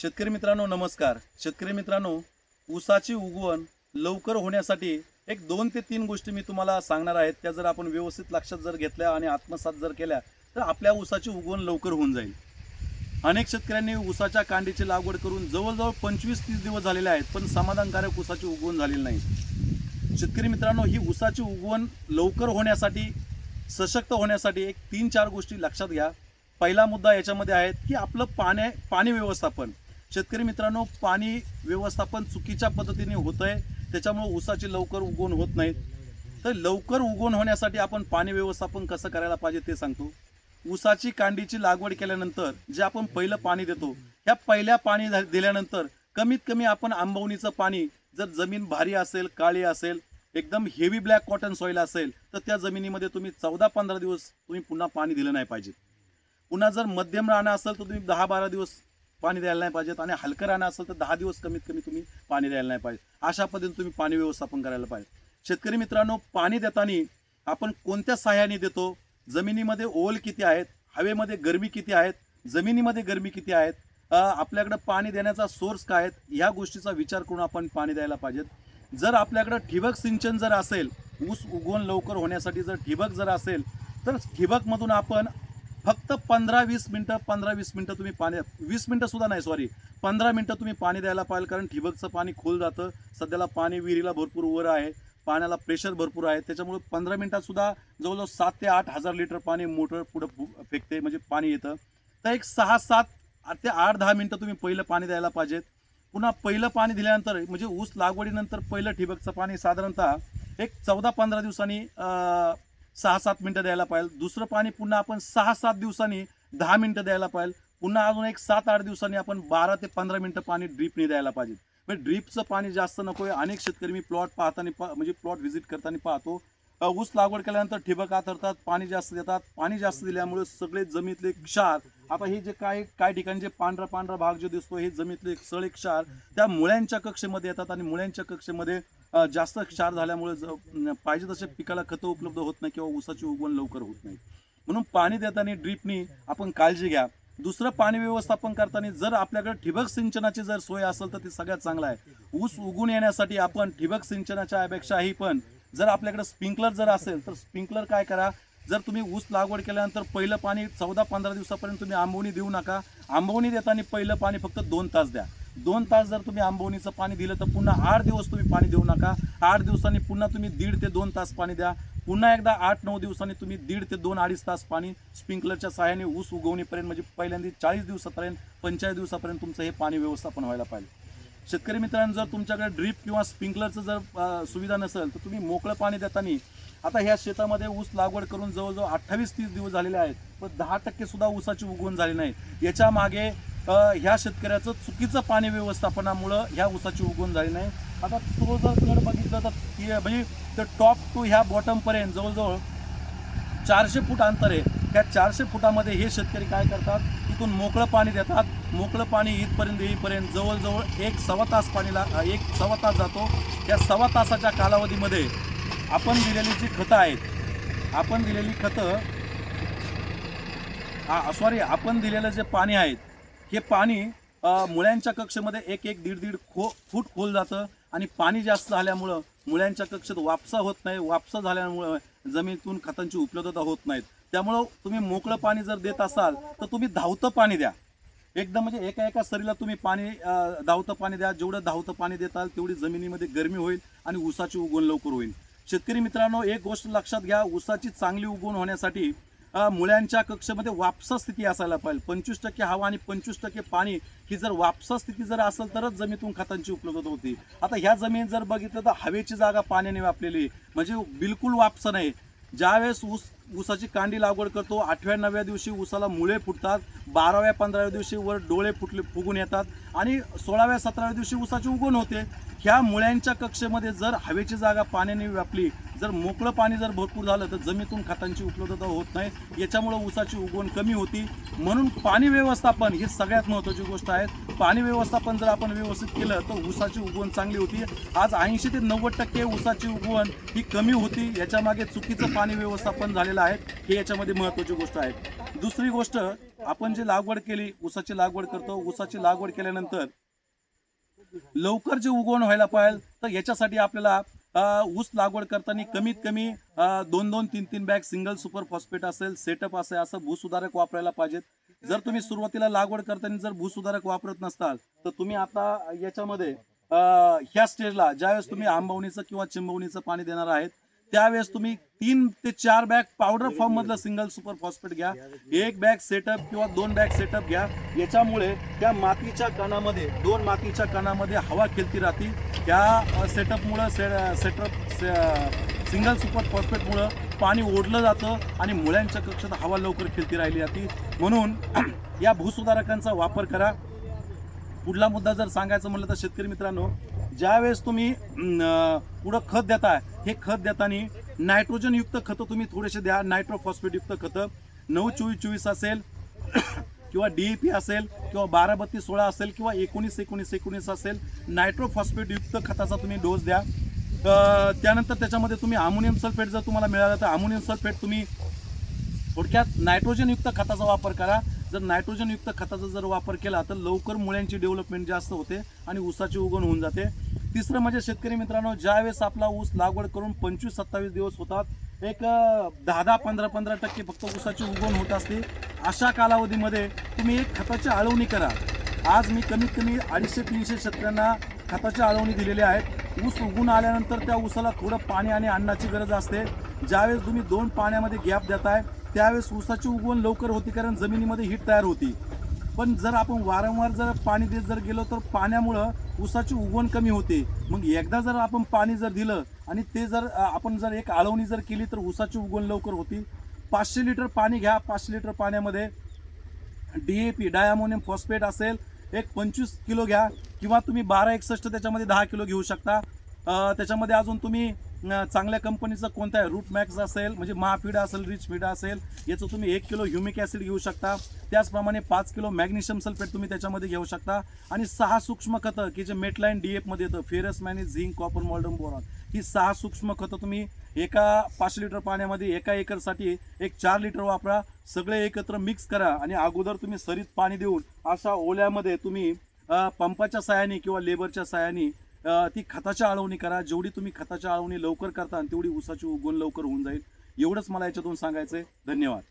शेतकरी मित्रांनो नमस्कार. शेतकरी मित्रांनो ऊसाची उगवण लवकर होण्यासाठी एक दोन ते तीन गोष्टी मी तुम्हाला सांगणार आहेत. त्या जर आपण व्यवस्थित लक्षात जर घेतल्या आणि आत्मसात जर केल्या तर आपल्या ऊसाची उगवण लवकर होऊन जाईल. अनेक शेतकऱ्यांनी ऊसाच्या कांडीची लागवड करून जवळजवळ पंचवीस तीस दिवस झालेले आहेत पण समाधानकारक ऊसाची उगवण झालेली नाही. शेतकरी मित्रांनो ही ऊसाची उगवण लवकर होण्यासाठी सशक्त होण्यासाठी एक तीन चार गोष्टी लक्षात घ्या. पहिला मुद्दा याच्यामध्ये आहे की आपलं पाणी पाणी व्यवस्थापन. शेतकरी मित्रांनो पाणी व्यवस्थापन चुकीच्या पद्धतीने होत आहे त्याच्यामुळे ऊसाची लवकर उगवण होत नाहीत तर लवकर उगवण होण्यासाठी आपण पाणी व्यवस्थापन कसं करायला पाहिजे ते सांगतो. ऊसाची कांडीची लागवड केल्यानंतर जे आपण पहिलं पाणी देतो ह्या पहिल्या पाणी दिल्यानंतर कमीत कमी आपण आंबवणीचं पाणी जर जमीन भारी असेल काळी असेल एकदम हेवी ब्लॅक कॉटन सॉईल असेल तर त्या जमिनीमध्ये तुम्ही चौदा पंधरा दिवस तुम्ही पुन्हा पाणी दिलं नाही पाहिजे. पुन्हा जर मध्यम राहणं असेल तर तुम्ही दहा बारा दिवस पाणी द्यायला नाही पाहिजेत आणि हलकं राहणं असेल तर दहा दिवस कमीत कमी तुम्ही पाणी द्यायला नाही पाहिजे. अशा पद्धतीने तुम्ही पाणी व्यवस्थापन करायला पाहिजे. शेतकरी मित्रांनो पाणी देताना आपण कोणत्या सहाय्याने देतो? जमिनीमध्ये ओल किती आहेत? हवेमध्ये गरमी किती आहेत? जमिनीमध्ये गरमी किती आहेत? आपल्याकडं पाणी देण्याचा सोर्स काय आहेत? ह्या गोष्टीचा विचार करून आपण पाणी द्यायला पाहिजेत. जर आपल्याकडं ठिबक सिंचन जर असेल ऊस उगवण लवकर होण्यासाठी जर ठिबक जर असेल तर ठिबकमधून आपण फक्त पंधरा वीस मिनटं पंधरा वीस मिनटं तुम्ही पाणी वीस मिनटं सुद्धा नाही सॉरी पंधरा मिनटं तुम्ही पाणी द्यायला पाहिजे कारण ठिबकचं पाणी खोल जातं. सध्याला पाणी विहिरीला भरपूर वर आहे. पाण्याला प्रेशर भरपूर आहे. त्याच्यामुळे पंधरा मिनिटात सुद्धा जवळजवळ सात ते आठ हजार लिटर पाणी मोटर पुढं फेकते म्हणजे पाणी येतं. तर एक सहा सात ते आठ दहा मिनटं तुम्ही पहिलं पाणी द्यायला पाहिजेत. पुन्हा पहिलं पाणी दिल्यानंतर म्हणजे ऊस लागवडीनंतर पहिलं ठिबकचं पाणी साधारणतः एक चौदा पंधरा दिवसांनी सहा सात मिनटं द्यायला पाहिजे दुसरं पाणी पुन्हा आपण सहा सात दिवसांनी दहा मिनटं द्यायला पाहिजे पुन्हा अजून एक सात आठ दिवसांनी आपण बारा ते पंधरा मिनटं पाणी ड्रीपने द्यायला पाहिजे. म्हणजे ड्रीपचं पाणी जास्त नको आहे अनेक शेतकरी मी प्लॉट पाहताना पा म्हणजे प्लॉट व्हिजिट करताना पाहतो. ऊस लागवड केल्यानंतर ठिबक आथरतात पाणी जास्त देतात. पाणी जास्त दिल्यामुळे सगळे जमीतले क्षार आता हे जे काय काय ठिकाणी जे पांढरा पांढरा भाग जो दिसतो हे जमीतले सळे क्षार त्या मुळ्यांच्या कक्षेमध्ये येतात आणि मुळ्यांच्या कक्षेमध्ये जास्त क्षार झाल्यामुळे पाहिजे तसे पिकाला खतं उपलब्ध होत नाही किंवा ऊसाची उगवण लवकर होत नाही. म्हणून पाणी देताना ड्रीपनी आपण काळजी घ्या. दुसरं पाणी व्यवस्थापन करताना जर आपल्याकडे ठिबक सिंचनाची जर सोय असेल तर ती सगळ्यात चांगलं आहे. ऊस उगून येण्यासाठी आपण ठिबक सिंचनाच्या अपेक्षाही पण जर आपल्याकडे स्प्रिंकलर जर असेल तर स्प्रिंकलर काय करा. जर तुम्ही ऊस लागवड केल्यानंतर पहिलं पाणी चौदा पंधरा दिवसापर्यंत तुम्ही आंबवणी देऊ नका. आंबवणी देताना पहिलं पाणी फक्त दोन तास द्या. दोन तास जर तुम्ही आंबवणीचं पाणी दिलं तर पुन्हा आठ दिवस तुम्ही पाणी देऊ नका. आठ दिवसांनी पुन्हा तुम्ही दीड ते दोन तास पाणी द्या. पुन्हा एकदा आठ नऊ दिवसांनी तुम्ही दीड ते दोन अडीच तास पाणी स्प्रिंकलरच्या सहाय्याने ऊस उगवणीपर्यंत म्हणजे पहिल्यांदा चाळीस दिवसापर्यंत पंचेचाळीस दिवसापर्यंत तुमचं हे पाणी व्यवस्थापन व्हायला पाहिजे. शेतकरी मित्रांनो जर तुमच्याकडे ड्रीप किंवा स्प्रिंकलरचं जर सुविधा नसेल तर तुम्ही मोकळं पाणी देताना आता ह्या शेतामध्ये ऊस लागवड करून जवळजवळ अठ्ठावीस तीस दिवस झालेले आहेत पण दहा टक्के सुद्धा ऊसाची उगवण झाली नाही. याच्या मागे ह्या शेतकऱ्याचं चुकीचं पाणी व्यवस्थापनामुळं ह्या ऊसाची उगवण झाली नाही. आता तो जर कड बघितलं तर म्हणजे तर टॉप टू ह्या बॉटमपर्यंत जवळजवळ चारशे फूट अंतर आहे. त्या चारशे फुटामध्ये हे शेतकरी काय करतात? तिथून मोकळं पाणी देतात. मोकळं पाणी इथपर्यंत येईपर्यंत जवळजवळ एक सव्वा तास पाणीला एक सव्वा तास जातो. त्या सव्वा तासाच्या कालावधीमध्ये आपण दिलेली जी खतं आहेत आपण दिलेली खतं सॉरी आपण दिलेलं जे पाणी आहेत हे पाणी मुळ्यांच्या कक्षेमध्ये एक एक दीड दीड खो फूट खोल जातं आणि पाणी जास्त झाल्यामुळं मुळ्यांच्या कक्षेत वापसा होत नाही. वापसा झाल्यामुळं जमिनीतून खतांची उपलब्धता होत नाहीत. त्यामुळं तुम्ही मोकळं पाणी जर देत असाल तर तुम्ही धावतं पाणी द्या. एकदम म्हणजे एका एका सरीला तुम्ही पाणी धावतं पाणी द्या. जेवढं धावतं पाणी देताल तेवढी जमिनीमध्ये गरमी होईल आणि ऊसाची उगवण लवकर होईल. शेतकरी मित्रांनो एक गोष्ट लक्षात घ्या. ऊसाची चांगली उगवण होण्यासाठी मुळ्यांच्या कक्षेमध्ये वापसा स्थिती असायला पाहिजे. पंचवीस टक्के हवा आणि पंचवीस टक्के पाणी ही जर वापसा स्थिती जर असेल तरच जमीतून खतांची उपलब्धता होती. आता ह्या जमीन जर बघितलं तर हवेची जागा पाण्याने व्यापलेली म्हणजे बिलकुल वापसा नाही. ज्यावेळेस ऊस ऊसाची कांडी लागवड करतो आठव्या नवव्या दिवशी ऊसाला मुळे फुटतात बाराव्या पंधराव्या दिवशी वर डोळे फुटले फुगून येतात आणि सोळाव्या सतराव्या दिवशी ऊसाची उगवण होते. ह्या मुळ्यांच्या कक्षेमध्ये जर हवेची जागा पाण्याने व्यापली जर मोकळं पाणी जर भरपूर झालं तर जमिनीतून खतांची उपलब्धता होत नाही. याच्यामुळं ऊसाची उगवण कमी होती. म्हणून पाणी व्यवस्थापन ही सगळ्यात महत्त्वाची गोष्ट आहे. पाणी व्यवस्थापन जर आपण व्यवस्थित केलं तर ऊसाची उगवण चांगली होती. आज ऐंशी ते नव्वद टक्के ऊसाची उगवण ही कमी होती. याच्या मागे चुकीचं पाणी व्यवस्थापन झालेलं आहे. हे याच्यामध्ये महत्त्वाची गोष्ट आहे. दुसरी गोष्ट आपण जी लागवड केली ऊसाची लागवड करतो. ऊसाची लागवड केल्यानंतर लवकर जे उगवण व्हायला पाहिजे तर याच्यासाठी आपल्याला ऊस लागवड करताना कमीत कमी दोन दोन तीन तीन बॅग सिंगल सुपर फॉस्फेट असेल सेटअप असेल असं भूसुधारक वापरायला पाहिजेत. जर तुम्ही सुरुवातीला लागवड करताना जर भूसुधारक वापरत नसताल तर तुम्ही आता याच्यामध्ये ह्या स्टेजला ज्यावेळेस तुम्ही आंबवणीचं किंवा चिंबवणीचं पाणी देणार आहेत त्यावेळेस तुम्ही तीन ते चार बॅग पावडर फॉर्म मधलं सिंगल सुपर फॉस्फेट घ्या. एक बॅग सेटअप किंवा दोन बॅग सेटअप घ्या. याच्यामुळे त्या मातीच्या कणामध्ये दोन मातीच्या कणामध्ये हवा खेळती राहते. त्या सेटअपमुळं से सेटअप से सिंगल सुपर फॉस्फेटमुळं पाणी ओढलं जातं आणि मुळ्यांच्या कक्षात हवा लवकर खेळती राहिली जाते. म्हणून या भूसुधारकांचा वापर करा. पुढला मुद्दा जर सांगायचं म्हणलं तर शेतकरी मित्रांनो ज्यावेळेस तुम्ही पुढं खत देताय हे खत देताना नायट्रोजन युक्त खतं तुम्ही थोडेसे द्या. नायट्रोफॉस्फेटयुक्त युक्त खतं. नऊ चोवीस चोवीस असेल किंवा डीईपी असेल किंवा बारा बत्तीस सोळा असेल किंवा एकोणीस एकोणीस एकोणीस असेल नायट्रोफॉस्फेटयुक्त युक्त खताचा तुम्ही डोस द्या. त्यानंतर त्याच्यामध्ये तुम्ही अमोनियम सल्फेट जर तुम्हाला मिळालं तर अमोनियम सल्फेट तुम्ही थोडक्यात नायट्रोजनयुक्त खताचा वापर करा. जर नायट्रोजनयुक्त खताचा जर वापर केला तर लवकर मुळ्यांची डेव्हलपमेंट जास्त होते आणि ऊसाची उगवण होऊन जाते. तिसरं म्हणजे शेतकरी मित्रांनो ज्यावेळेस आपला ऊस लागवड करून पंचवीस सत्तावीस दिवस होतात एक दहा दहा पंधरा पंधरा टक्के फक्त ऊसाची उगवण होत असते. अशा कालावधीमध्ये तुम्ही एक खताची आळवणी करा. आज मी कमीत कमी अडीचशे तीनशे शेतकऱ्यांना खताची आळवणी दिलेली आहेत. ऊस उगून आल्यानंतर त्या ऊसाला थोडं पाणी आणि अन्नाची गरज असते. ज्यावेळेस तुम्ही दोन पाण्यामध्ये गॅप देताय त्यावेळेस ऊसाची उगवण लवकर होती कारण जमिनीमध्ये हीट तयार होती. पण जर आपण वारंवार जर पाणी देत जर गेलो तर पाण्यामुळं ऊसाची उगवण कमी होते. मग एकदा जर आपण पाणी जर दिलं आणि ते जर आपण जर एक आळवणी जर केली तर ऊसाची उगवण लवकर होती पाचशे लिटर पाणी घ्या. पाचशे लिटर पाण्यामध्ये D A P diammonium phosphate असेल एक पंचवीस किलो घ्या किंवा तुम्ही बारा एकसष्ट त्याच्यामध्ये दहा किलो घेऊ शकता. त्याच्यामध्ये अजून तुम्ही चांगल्या कंपनीचं कोणतं आहे रूट मॅक्स असेल म्हणजे महाफिडा असेल रिच फीड असेल याचं तुम्ही एक किलो ह्युमिक ॲसिड घेऊ शकता. त्याचप्रमाणे पाच किलो मॅग्नेशियम सल्फेट तुम्ही त्याच्यामध्ये घेऊ शकता. आणि सहा सूक्ष्म खतं की जे मेटलाईन डी एफमध्ये येतं ferrous manganese zinc copper molybdenum boron ही सहा सूक्ष्म खतं तुम्ही एका पाच लिटर पाण्यामध्ये एका एकरसाठी एक चार लिटर वापरा. सगळे एकत्र मिक्स करा आणि अगोदर तुम्ही सरीत पाणी देऊन अशा ओल्यामध्ये तुम्ही पंपाच्या साहाय्याने किंवा लेबरच्या साहाय्याने ती खताची आळवणी करा. जेवढी तुम्ही खताची आळवणी लवकर करता तेवढी ऊसाची उगवण लवकर होऊन जाईल. एवढंच मला याच्यातून सांगायचं आहे धन्यवाद.